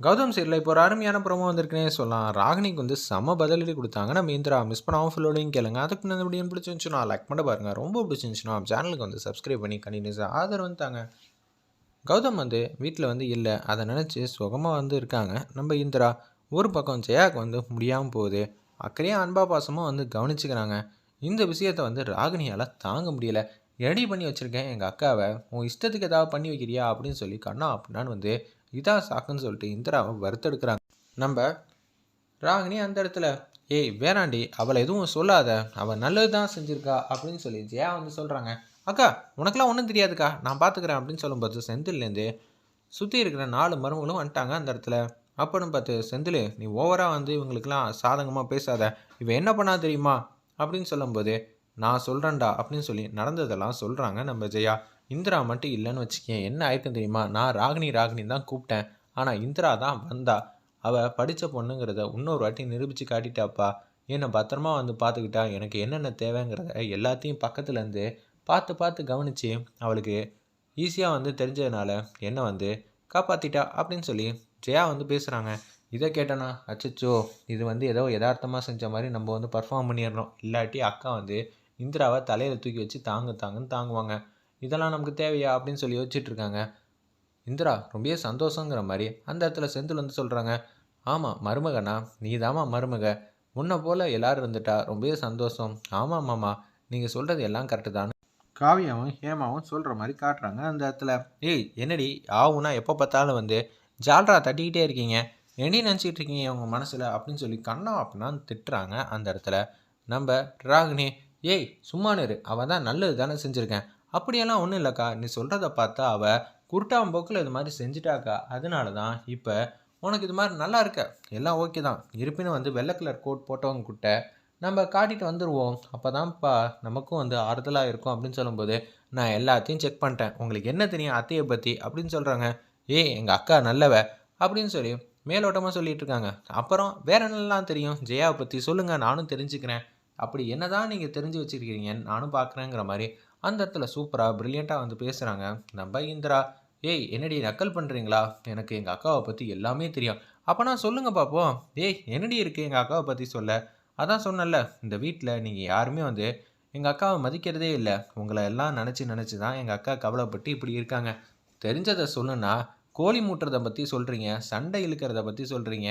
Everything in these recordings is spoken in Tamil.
கௌதம் சீரில் இப்போ ஒரு அருமையான ப்ரோமோ வந்திருக்குனே சொல்லலாம். ராகினிக்கு வந்து செம பதிலடி கொடுத்தாங்க. நம்ம இந்திரா மிஸ் பண்ணாமல் ஃபுல்லோடையும் கேளுங்க. அதுக்கு முன்னாடி வீடியோ பிடிச்சிருந்துச்சுன்னா லைக் பண்ண பாருங்கள் ரொம்ப பிடிச்சிருந்துச்சுன்னா சேனலுக்கு வந்து சப்ஸ்கிரைப் பண்ணி கண்டினியூஸாக ஆதரவு தாங்க. கௌதம் வந்து வீட்டில் வந்து இல்லை. அதை நினச்சி சுகமாக வந்து இருக்காங்க. நம்ம இந்திரா ஒரு பக்கம் ஜெயாக்கு வந்து முடியாமல் போகுது. அக்கறையாக அன்பா பாசமாக வந்து கவனிச்சுக்கிறாங்க. இந்த விஷயத்தை வந்து ராகினியால் தாங்க முடியலை. ரெடி பண்ணி வச்சுருக்கேன். எங்கள் அக்காவை உன் இஷ்டத்துக்கு ஏதாவது பண்ணி வைக்கிறியா? அப்படின்னு சொல்லி கண்ணா அப்படின்னான்னு வந்து இதான் சாக்குன்னு சொல்லிட்டு இந்திராவை வறுத்தெடுக்கிறாங்க. நம்ம ராகினி அந்த இடத்துல ஏய் வேணாண்டி அவளை எதுவும் சொல்லாத. அவள் நல்லது தான் செஞ்சுருக்கா அப்படின்னு சொல்லி ஜெயா வந்து சொல்கிறாங்க அக்கா உனக்கெல்லாம் ஒன்றும் தெரியாதுக்கா. நான் பார்த்துக்கிறேன் அப்படின்னு சொல்லும்போது செந்தில்லேருந்து சுற்றி இருக்கிற நாலு மருமகளும் வந்துட்டாங்க அந்த இடத்துல. அப்படின்னு பார்த்து செந்தில் நீ ஓவராக வந்து இவங்களுக்கெல்லாம் சாதகமாக பேசாத. இவன் என்ன பண்ணா தெரியுமா? அப்படின்னு சொல்லும்போது நான் சொல்கிறேன்டா அப்படின்னு சொல்லி நடந்ததெல்லாம் சொல்கிறாங்க நம்ம ஜெயா. இந்திரா மட்டும் இல்லைன்னு வச்சுக்கேன். என்ன ஆயிருக்கும் தெரியுமா? நான் ராகினி ராகினி தான் கூப்பிட்டேன். ஆனால் இந்திரா தான் வந்தா. அவள் படித்த பொண்ணுங்கிறத இன்னொரு வாட்டி நிரூபித்து காட்டிட்டாப்பா. என்னை பத்திரமா வந்து பார்த்துக்கிட்டா. எனக்கு என்னென்ன தேவைங்கிறத எல்லாத்தையும் பக்கத்துலேருந்து பார்த்து பார்த்து கவனித்து அவளுக்கு ஈஸியாக வந்து தெரிஞ்சதுனால என்னை வந்து காப்பாற்றிட்டா அப்படின்னு சொல்லி ஜெயா வந்து பேசுகிறாங்க இதை கேட்டேன்னா அச்சச்சோ இது வந்து ஏதோ யதார்த்தமாக செஞ்ச மாதிரி நம்ம வந்து பர்ஃபார்ம் பண்ணிடுறோம் இல்லாட்டி அக்கா வந்து இந்திராவை தலையில் தூக்கி வச்சு தாங்க தாங்குன்னு தாங்குவாங்க. இதெல்லாம் நமக்கு தேவையா அப்படின்னு சொல்லி யோசிச்சுட்டு இருக்காங்க இந்திரா ரொம்பவே சந்தோஷங்கிற மாதிரி. அந்த இடத்துல செந்தில் வந்து சொல்கிறாங்க ஆமாம் மருமகனா? நீ தாமா மருமக. முன்ன போல் எல்லோரும் இருந்துட்டா ரொம்பவே சந்தோஷம். ஆமாம் மாமா நீங்கள் சொல்கிறது எல்லாம் கரெக்டு தான். காவியாவும் ஹேமாவும் சொல்கிற மாதிரி காட்டுறாங்க அந்த இடத்துல. ஏய் என்னடி? ஆவுனா எப்போ பார்த்தாலும் வந்து ஜால்ரா தட்டிக்கிட்டே இருக்கீங்க. என்னடி நினச்சிக்கிட்டு இருக்கீங்க உங்கள் மனசில்? அப்படின்னு சொல்லி கண்ணா அப்படின்னா திட்டுறாங்க அந்த இடத்துல. நம்ம ராகினி ஏய் சும்மானு அவன் தான் நல்லது தானே செஞ்சுருக்கேன். அப்படியெல்லாம் ஒன்றும் இல்லைக்கா. நீ சொல்கிறத பார்த்தா அவள் குருட்டாம்போக்கில் இது மாதிரி செஞ்சிட்டாக்கா. அதனால தான் இப்போ உனக்கு இது மாதிரி நல்லா இருக்க. எல்லாம் ஓகே தான். இருப்பினும் வந்து வெள்ளை கலர் கோட் போட்டவங்க கிட்ட நம்ம காட்டிட்டு வந்துடுவோம் அப்போ தான்ப்பா நமக்கும் வந்து ஆறுதலாக இருக்கும் அப்படின்னு சொல்லும்போது நான் எல்லாத்தையும் செக் பண்ணிட்டேன். உங்களுக்கு என்ன தெரியும் அத்தையை பற்றி அப்படின்னு சொல்கிறாங்க ஏய் எங்கள் அக்கா நல்லவ அப்படின்னு சொல்லி மேலோட்டமாக சொல்லிட்டு இருக்காங்க. அப்புறம் வேற என்னெல்லாம் தெரியும்? ஜெயாவை பற்றி சொல்லுங்கள் நானும் தெரிஞ்சுக்கிறேன். அப்படி என்ன தான் நீங்கள் தெரிஞ்சு வச்சுருக்கீங்க நானும் பார்க்குறேங்கிற மாதிரி அந்த இடத்துல சூப்பராக ப்ரில்லியண்ட்டாக வந்து பேசுகிறாங்க நம்ம இந்திரா ஏய் என்னடி நக்கல் பண்ணுறீங்களா எனக்கு எங்கள் அக்காவை பற்றி எல்லாமே தெரியும். அப்போனா சொல்லுங்கள் பார்ப்போம் ஏய் என்னடி இருக்குது எங்கள் அக்காவை பற்றி சொல்ல? அதான் சொன்னல இந்த வீட்டில் நீங்கள் யாருமே வந்து எங்கள் அக்காவை மதிக்கிறதே இல்லை. உங்களை எல்லாம் நினச்சி நினச்சி தான் எங்கள் அக்கா கவலைப்பட்டு இப்படி இருக்காங்க. தெரிஞ்சதை சொல்லுன்னா கோழி மூட்டுறதை பற்றி சொல்கிறீங்க சண்டை இழுக்கிறத பற்றி சொல்கிறீங்க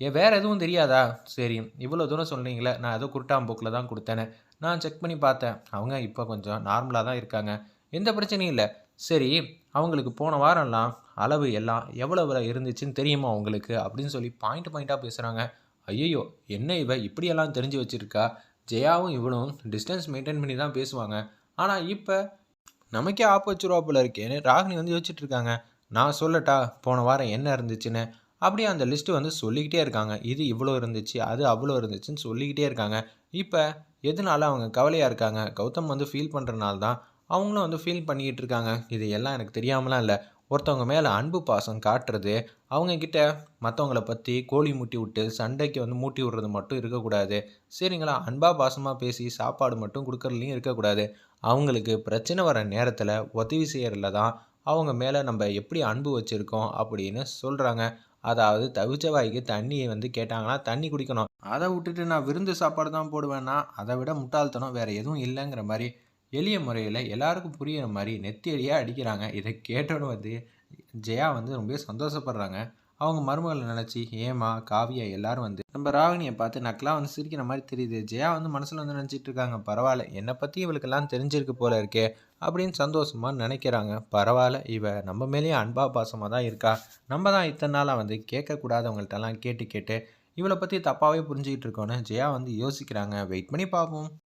ஏன் வேறு எதுவும் தெரியாதா? சரி இவ்வளோ தூரம் சொன்னீங்களே நான் ஏதோ குருட்டாம்போக்கில் தான் கொடுத்தேனே. நான் செக் பண்ணி பார்த்தேன். அவங்க இப்போ கொஞ்சம் நார்மலாக தான் இருக்காங்க. எந்த பிரச்சனையும் இல்லை. சரி அவங்களுக்கு போன வாரம்லாம் அளவு எல்லாம் எவ்வளோ இருந்துச்சுன்னு தெரியுமா அவங்களுக்கு அப்படின்னு சொல்லி பாயிண்ட் பாயிண்ட்டாக பேசுகிறாங்க ஐயோ என்ன இவ இப்படியெல்லாம் தெரிஞ்சு வச்சுருக்கா? ஜெயாவும் இவளும் டிஸ்டன்ஸ் மெயின்டைன் பண்ணி தான் பேசுவாங்க. ஆனால் இப்போ நமக்கே ஆப்பு வச்சுருவா இருக்கேன்னு ராகினி வந்து யோசிச்சுட்டு இருக்காங்க. நான் சொல்லட்டா போன வாரம் என்ன இருந்துச்சுன்னு? அப்படியே அந்த லிஸ்ட்டு வந்து சொல்லிக்கிட்டே இருக்காங்க. இது இவ்வளோ இருந்துச்சு அது அவ்வளோ இருந்துச்சுன்னு சொல்லிக்கிட்டே இருக்காங்க. இப்போ எதனால அவங்க கவலையாக இருக்காங்க? கௌதம் வந்து ஃபீல் பண்ணுறனால தான். அவங்களும் வந்து ஃபீல் பண்ணிக்கிட்டு இருக்காங்க. இது எல்லாம் எனக்கு தெரியாமலாம் இல்லை. ஒருத்தவங்க மேலே அன்பு பாசம் காட்டுறது அவங்கக்கிட்ட மற்றவங்கள பற்றி கோழி மூட்டி விட்டு சண்டைக்கு வந்து மூட்டி விடுறது மட்டும் இருக்கக்கூடாது. சரிங்களா? அன்பா பாசமாக பேசி சாப்பாடு மட்டும் கொடுக்குறதுலையும் இருக்கக்கூடாது. அவங்களுக்கு பிரச்சனை வர நேரத்தில் உதவி செய்கிறதுல தான் அவங்க மேலே நம்ம எப்படி அன்பு வச்சுருக்கோம் அப்படின்னு சொல்கிறாங்க அதாவது தவிச்ச வாய்க்கு தண்ணியை வந்து கேட்டாங்கன்னா தண்ணி குடிக்கணும். அதை விட்டுட்டு நான் விருந்து சாப்பாடு தான் போடுவேன்னா அதை விட முட்டாள்தனம் வேறு எதுவும் இல்லைங்கிற மாதிரி எளிய முறையில் எல்லாருக்கும் புரியிற மாதிரி நெத்தியடியாக அடிக்கிறாங்க. இதை கேட்டோன்னு வந்து ஜெயா வந்து ரொம்ப சந்தோஷப்படுறாங்க. அவங்க மருமகளை நினச்சி ஏமா காவியா எல்லாரும் வந்து நம்ம ராகினியை பார்த்து நக்கலாக வந்து சிரிக்கிற மாதிரி தெரியுது. ஜெயா வந்து மனசில் வந்து நினச்சிட்டு இருக்காங்க பரவாயில்ல என்னை பற்றி இவளுக்கெல்லாம் தெரிஞ்சிருக்கு போல இருக்கே அப்படின்னு சந்தோஷமாக நினைக்கிறாங்க. பரவாயில்ல இவ நம்ம மேலேயே அன்பா பாசமாக தான் இருக்கா? நம்ம தான் இத்தனை நாளாக வந்து கேட்கக்கூடாதவங்கள்ட்டெல்லாம் கேட்டு கேட்டு இவளை பற்றி தப்பாகவே புரிஞ்சுக்கிட்டு இருக்கோன்னு ஜெயா வந்து யோசிக்கிறாங்க. வெயிட் பண்ணி பார்ப்போம்.